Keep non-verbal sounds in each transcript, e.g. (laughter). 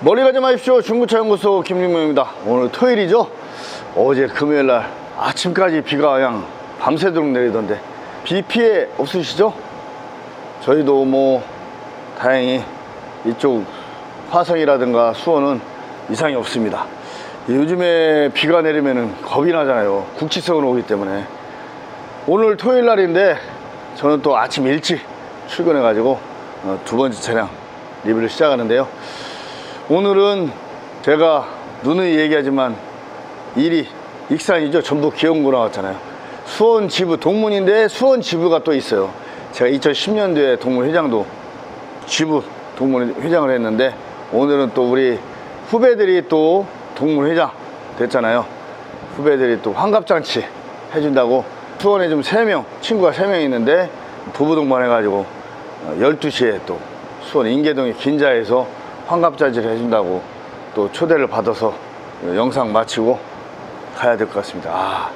멀리 가지 마십시오. 중구차 연구소 김민명입니다. 오늘 토요일이죠? 어제 금요일 날 아침까지 비가 그냥 밤새도록 내리던데 비 피해 없으시죠? 저희도 뭐 다행히 이쪽 화성이라든가 수원은 이상이 없습니다. 요즘에 비가 내리면 겁이 나잖아요. 국지성으로 오기 때문에. 오늘 토요일 날인데 저는 또 아침 일찍 출근해 가지고 어, 두 번째 차량 리뷰를 시작하는데요. 오늘은 제가 누누이 얘기하지만 일이 익산이죠. 전북 기흥구 나왔잖아요. 수원 지부 동문인데 수원 지부가 또 있어요. 제가 2010년도에 동문 회장도 지부 동문 회장을 했는데 오늘은 또 우리 후배들이 또 동문 회장 됐잖아요. 후배들이 또 환갑잔치 해준다고 수원에 좀 3명, 친구가 3명 있는데 부부 동반 해가지고 12시에 또 수원 인계동의 긴자에서 환갑잔치를 해준다고 또 초대를 받아서 영상 마치고 가야 될 것 같습니다. 아,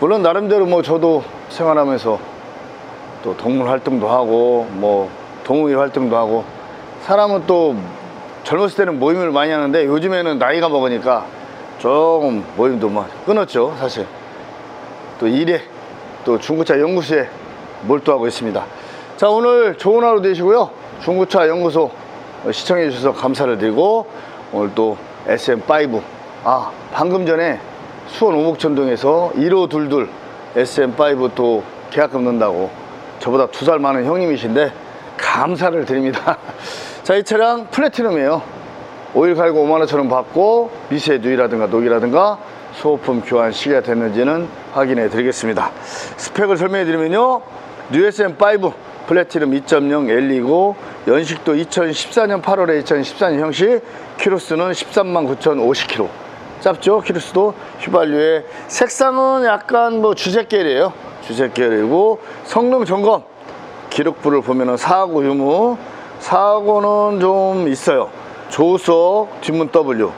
물론 나름대로 뭐 저도 생활하면서 또 동물 활동도 하고 뭐 동호회 활동도 하고 사람은 또 젊었을 때는 모임을 많이 하는데 요즘에는 나이가 먹으니까 조금 모임도 막 끊었죠 사실. 또 일에 또 중고차 연구소에 몰두하고 있습니다. 자 오늘 좋은 하루 되시고요. 중고차 연구소 시청해 주셔서 감사를 드리고 오늘 또 SM5 아 방금 전에 수원 오목천동에서 1522 SM5 또 계약금 넣는다고 저보다 두 살 많은 형님이신데 감사를 드립니다. (laughs) 자 이 차량 플래티넘이에요. 오일 갈고 5만원처럼 받고 미세 누이라든가 녹이라든가 소모품 교환 시기가 됐는지는 확인해 드리겠습니다. 스펙을 설명해 드리면요. 뉴SM5 플래티넘 2.0 L이고 연식도 2014년 8월에 2014년 형식 키로수는 13만 9,050km 짧죠? 키로수도? 휘발유의 색상은 약간 뭐 주색 계열이에요. 주색 계열이고 성능 점검. 기록부를 보면은 사고 유무. 사고는 좀 있어요. 조수석 뒷문 W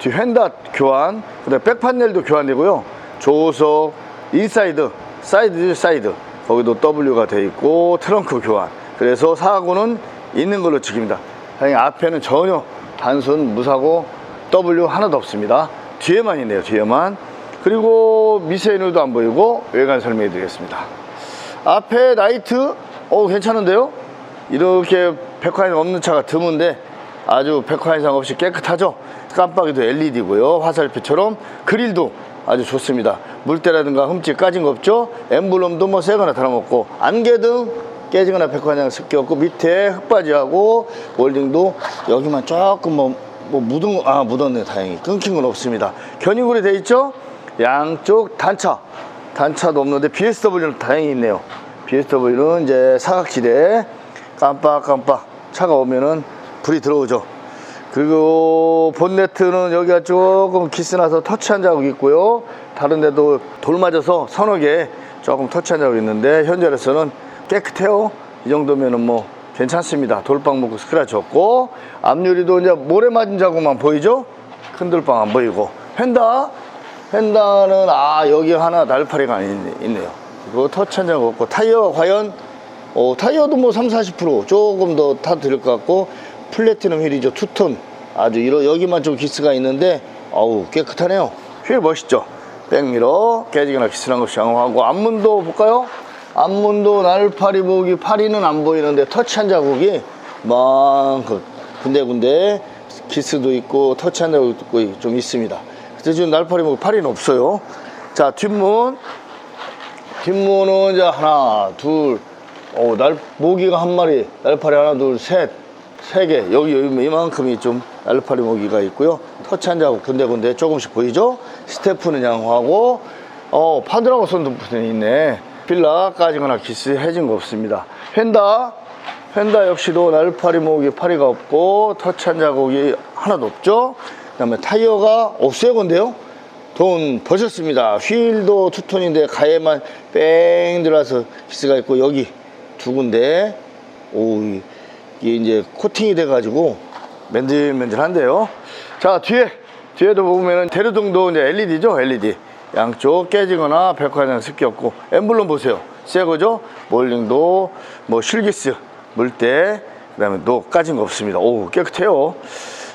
뒤 휀다 교환 그다음 백판넬도 교환되고요. 조수석 인사이드 사이드 사이드. 거기도 W가 돼 있고 트렁크 교환. 그래서 사고는 있는 걸로 찍힙니다. 다행히 앞에는 전혀 단순 무사고 W 하나도 없습니다. 뒤에만 있네요 뒤에만. 그리고 미세누도 안 보이고 외관 설명해 드리겠습니다. 앞에 라이트? 어 괜찮은데요? 이렇게 백화점 없는 차가 드문데 아주 백화 이상 없이 깨끗하죠? 깜빡이도 LED고요. 화살표처럼 그릴도 아주 좋습니다. 물때라든가 흠집 까진 거 없죠? 엠블럼도 뭐 새거나 달아먹고 안개등 깨지거나 백화장 습기 없고 밑에 흙바지하고 월딩도 여기만 조금 뭐, 뭐 묻은 거, 아 묻었네 다행히. 끊긴 건 없습니다. 견인구리 돼 있죠? 양쪽 단차. 단차도 없는데 BSW는 다행히 있네요. BSW는 이제 사각지대. 깜빡깜빡 차가 오면은 불이 들어오죠. 그리고 본네트는 여기가 조금 기스나서 터치한 자국이 있고요. 다른 데도 돌 맞아서 서너 개 조금 터치한 자국이 있는데 현재로서는 깨끗해요? 이 정도면은 뭐 괜찮습니다. 돌빵 먹고 스크래치 없고 앞유리도 이제 모래 맞은 자국만 보이죠? 큰 돌빵 안 보이고. 펜다? 펜다는 아 여기 하나 날파리가 있- 있네요. 그리고 터치한 자국 없고. 타이어 과연? 어, 타이어도 뭐 3, 40% 조금 더 타도 될 것 같고. 플래티넘 휠이죠. 투톤. 아주 이러, 여기만 좀 기스가 있는데 어우 깨끗하네요. 휠 멋있죠? 백미러. 깨지거나 기스난 것이 양호하고. 앞문도 볼까요 앞문도 날파리 보기 파리는 안 보이는데 터치한 자국이 많그 군데군데 기스도 있고 터치한 자국도 좀 있습니다 그래서 지금 날파리 보기 파리는 없어요 자 뒷문 뒷문은 이제 하나, 둘, 어, 날, 모기가 한 마리, 날파리 하나, 둘, 셋, 세 개. 여기, 여기 이만큼이 좀 날파리 모기가 있고요. 터치한 자국 군데군데 조금씩 보이죠? 스태프는 양호하고, 어, 파드라고 손도 있네. 필라 까지거나 기스해진 거 없습니다. 펜다, 펜다 역시도 날파리 모기 파리가 없고, 터치한 자국이 하나도 없죠? 그 다음에 타이어가 없애건데요? 돈 버셨습니다. 휠도 투톤인데 가에만 뺑 들어와서 기스가 있고 여기 두 군데 오 이게 이제 코팅이 돼 가지고 맨들맨들한데요. 자 뒤에 뒤에도 보면은 대류등도 이제 LED죠 LED 양쪽 깨지거나 백화점 습기 없고 엠블럼 보세요. 새 거죠? 몰링도 뭐 실기스 물때 그 다음에 노 까진 거 없습니다. 오 깨끗해요.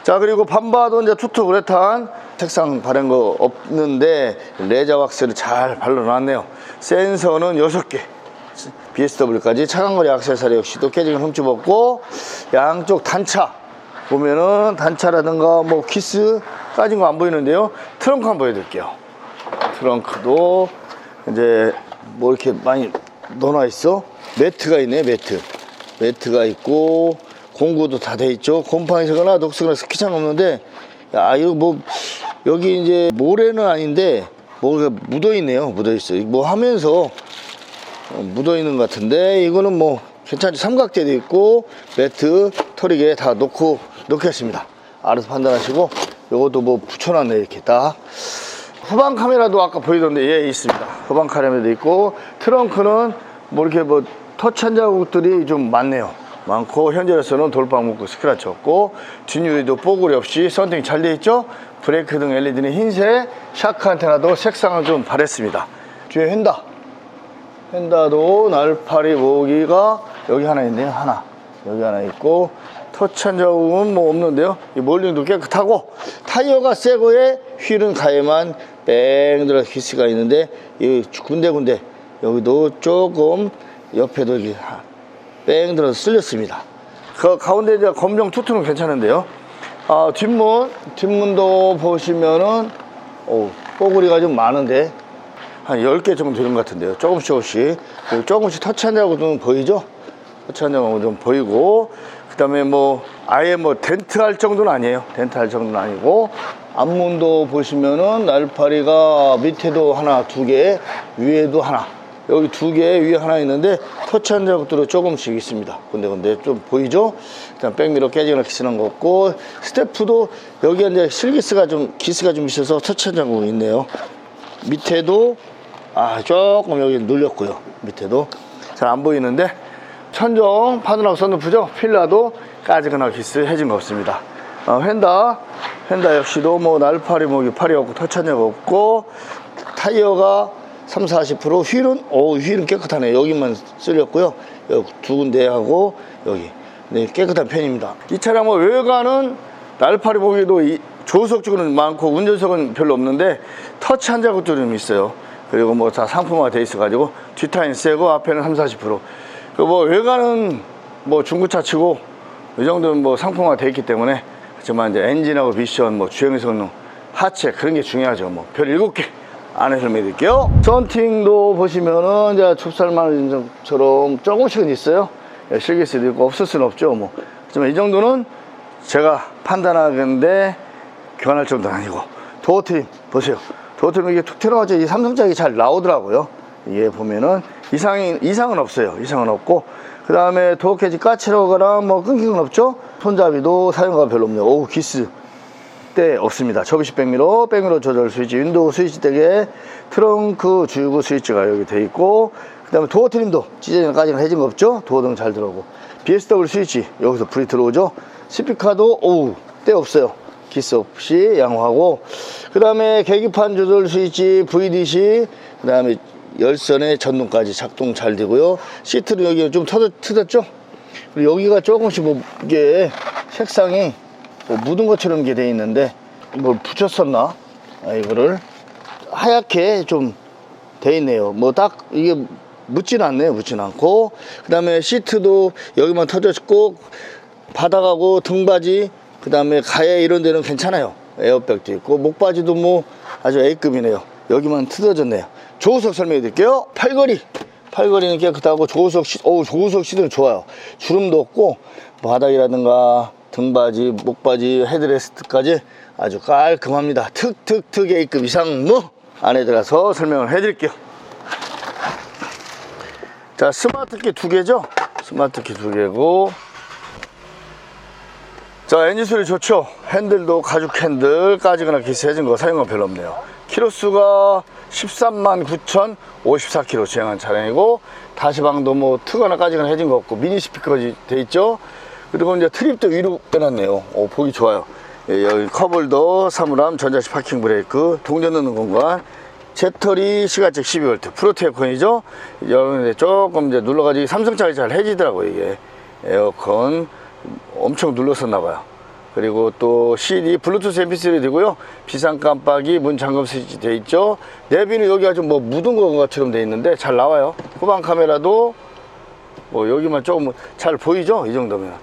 자 그리고 반바도 이제 투트 우레탄 색상 바른 거 없는데 레저 왁스를 잘 발라놨네요 센서는 6개 BSW까지 차간거리 액세서리 역시도 깨지긴 흠집 없고 양쪽 단차 보면은 단차라든가 뭐 키스 까진 거 안 보이는데요 트렁크 한번 보여드릴게요 트렁크도 이제 뭐 이렇게 많이 넣어놔 있어? 매트가 있네 매트. 매트가 있고 공구도 다 돼 있죠. 곰팡이 쓰거나 녹쓰거나 스키창 없는데 야 이거 뭐 여기 이제 모래는 아닌데 뭐가 묻어 있네요 묻어 있어. 뭐 하면서 묻어 있는 것 같은데 이거는 뭐 괜찮지. 삼각대도 있고 매트 털이게 다 놓고 놓겠습니다. 알아서 판단하시고 요것도 뭐 붙여놨네 이렇게 딱 후방 카메라도 아까 보이던데 예 있습니다. 후방 카메라도 있고 트렁크는 뭐 이렇게 뭐 터치한 자국들이 좀 많네요. 많고 현재로서는 돌방 묶고 스크래치 없고 뒷유리도 뽀글이 없이 썬팅이 잘돼 있죠? 브레이크 등 LED는 흰색 샤크 안테나도 색상을 좀 바랬습니다. 뒤에 휀다. 휀다도 날파리 모기가 여기 하나 있네요. 하나. 여기 하나 있고 터치한 자국은 뭐 없는데요. 이 몰링도 깨끗하고 타이어가 새 거에 휠은 가에만 뺑 들어 히스가 있는데 이 군데군데 여기도 조금 옆에도 뺑 들어서 쓸렸습니다 그 가운데 이제 검정 투투는 괜찮은데요 아 뒷문 뒷문도 보시면은 오 뽀글이가 좀 많은데 한 10개 정도 되는 것 같은데요. 조금씩 조금씩. 조금씩 터치한 자국은 보이죠? 터치한 자국은 좀 보이고, 그 다음에 뭐, 아예 뭐, 덴트 할 정도는 아니에요. 덴트 할 정도는 아니고, 앞문도 보시면은 날파리가 밑에도 하나, 두 개, 위에도 하나, 여기 두 개, 위에 하나 있는데, 터치한 자국들은 조금씩 있습니다. 근데 근데 좀 보이죠? 일단 백미러 깨지거나 기스난 거 없고, 스태프도 여기 이제 실기스가 좀, 기스가 좀 있어서 터치한 자국이 있네요. 밑에도 아 조금 여기 눌렸고요 밑에도 잘 안 보이는데 천정 파노라마 선루프죠 필라도 까지거나 기스 해진 거 없습니다 어, 휀다. 휀다 역시도 뭐 날파리 뭐기 팔이 없고 터치한 적 없고 타이어가 3, 40% 휠은 오 휠은 깨끗하네 여기만 쓸렸고요. 여기 두 군데 하고 여기. 네 깨끗한 편입니다. 이 차량은 외관은 날파리 보기도 이 조석 쪽은 많고 운전석은 별로 없는데 터치 한 자국도 좀 있어요. 그리고 뭐 다 상품화가 돼 있어 가지고 뒷타임 세고 앞에는 3, 40%그 뭐 외관은 뭐 중고차 치고 이 정도는 뭐 상품화가 돼 있기 때문에 하지만 이제 엔진하고 미션 뭐 주행 성능 하체 그런 게 중요하죠. 뭐별 7개 안에 설명해 드릴게요. 썬팅도 보시면은 이제 좁쌀만처럼 조금씩은 있어요. 예, 실길 수도 있고 없을 수는 없죠 뭐. 하지만 이 정도는 제가 판단하건데 교환할 정도는 아니고 도어 트림 보세요. 도어 트림 이게 툭 튀어나와서 이 삼성짝이 잘 나오더라고요. 이게 보면은 이상이 이상은 없어요. 이상은 없고 그 다음에 도어 캐지 까칠하거나 뭐 끊긴 건 없죠 손잡이도 사용감 별로 없네요 오 기스 때 없습니다. 접이식 백미러, 백미러 조절 스위치, 윈도우 스위치 댁에 트렁크 주유구 스위치가 여기 돼 있고 그 다음에 도어 트림도 찢어진까지는 해진 거 없죠? 도어 등 잘 들어오고 BSW 스위치 여기서 불이 들어오죠? 스피커도 오우 때 없어요. 기스 없이 양호하고 그 다음에 계기판 조절 스위치 VDC 그 다음에 열선의 전동까지 작동 잘 되고요. 시트는 여기 좀 터졌, 터졌죠? 그리고 여기가 조금씩 뭐 이게 색상이 뭐 묻은 것처럼 이게 돼 있는데 뭘 붙였었나? 아, 이거를 하얗게 좀 돼 있네요. 뭐 딱 이게 묻진 않네요. 묻진 않고. 그 다음에 시트도 여기만 터졌고 바닥하고 등바지 그 다음에 가해 이런 데는 괜찮아요. 에어백도 있고 목바지도 뭐 아주 A급이네요 여기만 틀어졌네요. 조수석 설명해 드릴게요. 팔걸이. 팔걸이는 깨끗하고 조수석 시, 오 조수석 시트는 좋아요. 주름도 없고 바닥이라든가 등바지 목바지 헤드레스트까지 아주 깔끔합니다. 특특특 A급 이상 무 안에 들어가서 설명을 해 드릴게요. 자 스마트키 두 개죠? 스마트키 두 개고. 자 엔진 소리 좋죠? 핸들도 가죽 핸들 까지거나 기스해진 거 사용감 별로 없네요 키로수가 13만 9천 54km 주행한 차량이고 다시방도 뭐 트거나 까지거나 해진 거 없고 미니 스피커 돼 있죠? 그리고 이제 트립도 위로 빼놨네요. 오, 보기 좋아요. 예, 여기 커블도 사물함 전자식 파킹 브레이크 동전 넣는 공간 제터리 시가책 12V 프로테이콘이죠? 여기 조금 이제 눌러가지고 삼성차가 잘 해지더라고요 이게. 에어컨 엄청 눌렀었나 봐요 그리고 또 CD, 블루투스 MP3 되고요. 비상 깜빡이, 문 잠금 스위치 돼 있죠. 내비는 여기가 좀뭐 묻은 것처럼 돼 있는데 잘 나와요. 후방 카메라도 뭐 여기만 조금 잘 보이죠? 이 정도면.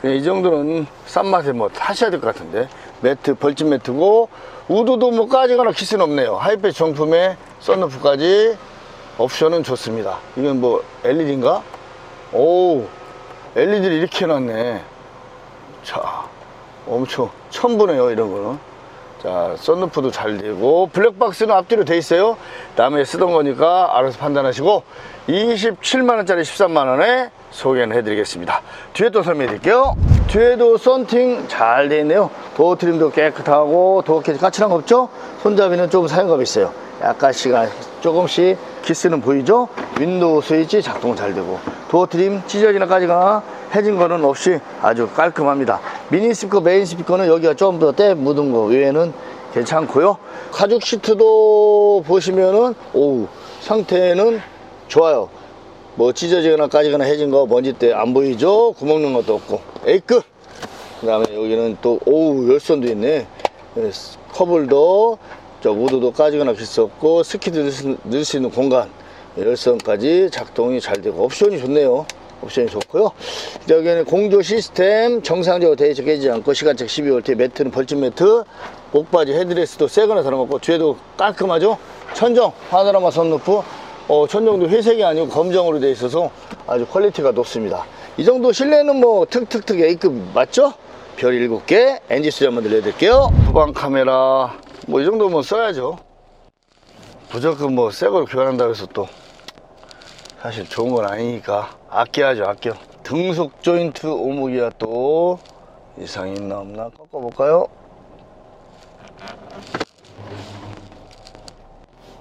그냥 이 정도는 싼 맛에 뭐 타셔야 될 것 같은데. 매트, 벌집 매트고, 우드도 뭐 까지거나 키스는 없네요. 하이패스 정품에 썬루프까지 옵션은 좋습니다. 이건 뭐 LED인가? 오, LED를 이렇게 해놨네. 자, 엄청 처음 보네요, 이런 거는. 자, 썬루프도 잘 되고, 블랙박스는 앞뒤로 돼 있어요. 남에 쓰던 거니까 알아서 판단하시고, 27만원짜리 13만원에 소개는 해드리겠습니다. 뒤에 또 설명해 드릴게요. 뒤에도 썬팅 잘 돼 있네요. 도어 트림도 깨끗하고, 도어 캐지 까칠한 거 없죠? 손잡이는 좀 사용감이 있어요. 약간씩, 조금씩 키스는 보이죠? 윈도우 스위치 작동 잘 되고, 도어 트림 찢어지나 까지거나 해진 거는 없이 아주 깔끔합니다. 미니 스피커, 메인 스피커는 여기가 좀 더 때 묻은 거 외에는 괜찮고요. 가죽 시트도 보시면은 오우 상태는 좋아요. 뭐 찢어지거나 까지거나 해진 거 먼지 때 안 보이죠? 구멍 넣은 것도 없고 A급. 그 다음에 여기는 또 오우 열선도 있네. 예, 커블도 저 우드도 까지거나 없고 스키도 넣을 수- 있는 공간 열선까지 작동이 잘 되고 옵션이 좋네요. 옵션이 좋고요. 여기는 공조 시스템 정상적으로 되어 깨지지 않고 시간책 12V 매트는 벌집 매트 목바지 헤드레스도 새거나 다름없고 뒤에도 깔끔하죠. 천정 파노라마 선루프 어, 천정도 회색이 아니고 검정으로 되어 있어서 아주 퀄리티가 높습니다. 이 정도 실내는 뭐 특특특 A급 맞죠? 별 7개 엔지 수리 한번 들려드릴게요. 후방 카메라 뭐 이 정도면 써야죠. 무조건 뭐 새 걸 교환한다고 해서 또 사실 좋은 건 아니니까 아껴야죠 아껴 등속 조인트 오목이야 또 이상이 있나 없나 꺾어볼까요?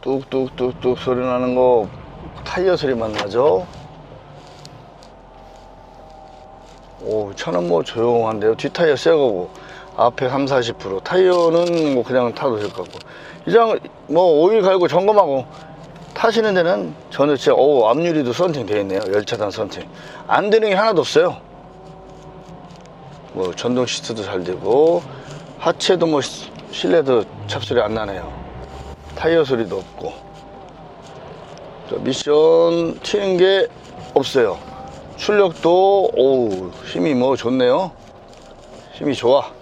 뚝뚝뚝뚝 소리 나는 거 타이어 소리만 나죠? 오 차는 뭐 조용한데요 뒷타이어 새 거고 앞에 3, 40% 타이어는 뭐 그냥 타도 될것 같고. 이장 뭐 오일 갈고 점검하고 타시는 데는 저는 진짜 오 앞유리도 썬팅 되어 있네요. 열차단 썬팅. 안 되는 게 하나도 없어요. 뭐 전동 시트도 잘 되고 하체도 뭐 시- 실내도 잡소리 안 나네요. 타이어 소리도 없고. 저 미션 튀는 게 없어요. 출력도 오 힘이 뭐 좋네요. 힘이 좋아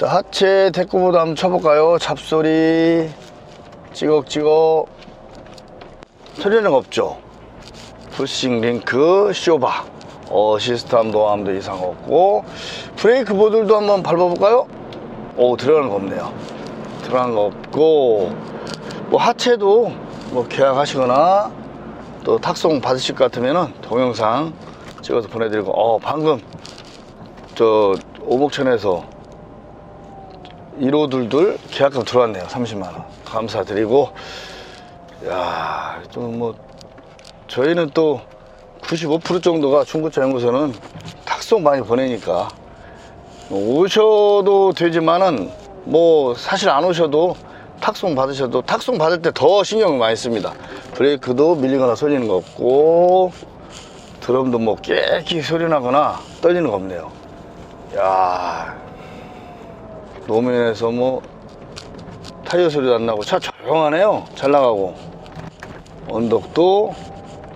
자 하체 데코보드 한번 쳐볼까요? 잡소리. 찌걱찌걱 소리는 없죠? 푸싱 링크 쇼바. 어시스트 함도함도 이상 없고. 브레이크 보들도 한번 밟아볼까요? 오 들어가는 거 없네요. 들어가는 거 없고. 뭐 하체도 뭐 계약하시거나 또 탁송 받으실 것 같으면은 동영상 찍어서 보내드리고. 어 방금 저 오목천에서 1호둘둘 계약금 들어왔네요 30만원. 감사드리고. 야좀 뭐 저희는 또 95% 정도가 중고차 연구소는 탁송 많이 보내니까 뭐 오셔도 되지만은 뭐 사실 안 오셔도 탁송 받으셔도 탁송 받을 때 더 신경을 많이 씁니다. 브레이크도 밀리거나 소리는 거 없고 드럼도 뭐 깨끗이 소리 나거나 떨리는 거 없네요. 야 노면에서 뭐 타이어 소리도 안 나고 차 조용하네요. 잘 나가고. 언덕도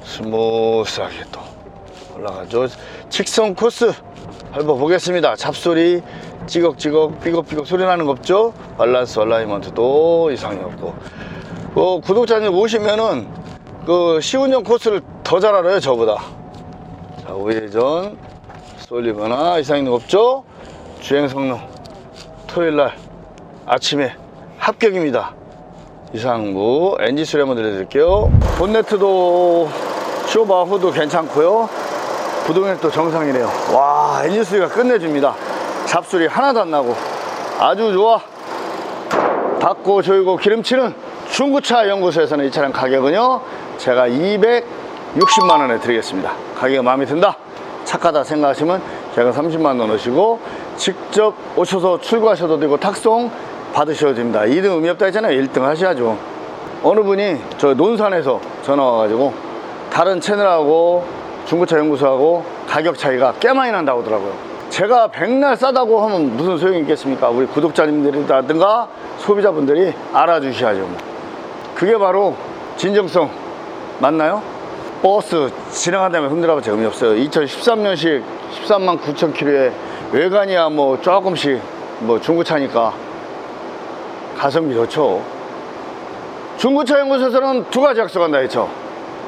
스무스하게 또 올라가죠. 직선 코스 밟아보겠습니다. 잡소리 찌걱찌걱 삐걱삐걱 소리 나는 거 없죠? 밸런스 얼라이먼트도 이상이 없고. 그 구독자님 오시면은 그 시운전 코스를 더 잘 알아요 저보다. 자 우회전. 쏠리거나 이상 있는 거 없죠? 주행 성능 토요일날 아침에 합격입니다. 이상무 엔진 수리 한번 들려드릴게요. 본네트도 쇼바 후도 괜찮고요. 부동액도 정상이네요. 와 엔진 수리가 끝내줍니다. 잡소리 하나도 안 나고 아주 좋아. 닦고 조이고 기름칠은 중고차 연구소에서는 이 차량 가격은요 제가 260만 원에 드리겠습니다. 가격이 마음에 든다. 착하다 생각하시면 제가 30만 원 넣으시고 직접 오셔서 출고하셔도 되고 탁송 받으셔도 됩니다 2등 의미 없다 했잖아요 1등 하셔야죠 어느 분이 저 논산에서 전화 와가지고 다른 채널하고 중고차 연구소하고 가격 차이가 꽤 많이 난다고 하더라고요 제가 백날 싸다고 하면 무슨 소용이 있겠습니까? 우리 구독자님들이라든가 소비자분들이 알아주셔야죠. 뭐. 그게 바로 진정성 맞나요? 버스 지나간다면 흔들어봤자 의미 없어요. 2013년식 13만 9천 킬로에 외관이야 뭐 조금씩 뭐 중고차니까 가성비 좋죠. 중고차 연구소에서는 두 가지 약속한다 했죠.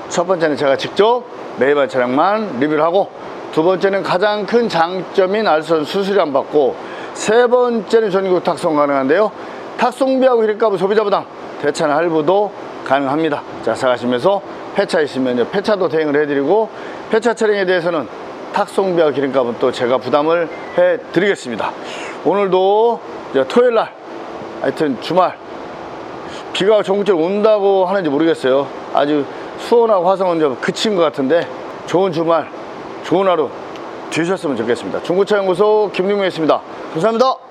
첫 번째는 제가 직접 매입한 차량만 리뷰를 하고 두 번째는 가장 큰 장점인 알선 수수료 안 받고 세 번째는 전국 탁송 가능한데요. 탁송비하고 기름값은 소비자 부담, 대차는 할부도 가능합니다. 자, 사가시면서 폐차 있으면 폐차도 대행을 해드리고 폐차 차량에 대해서는 탁송비와 기름값은 또 제가 부담을 해 드리겠습니다. 오늘도 이제 토요일 날 하여튼 주말 비가 전국적으로 온다고 하는지 모르겠어요. 아주 수원하고 화성은 좀 그친 것 같은데 좋은 주말, 좋은 하루 되셨으면 좋겠습니다. 중고차 연구소 김용명이었습니다. 감사합니다.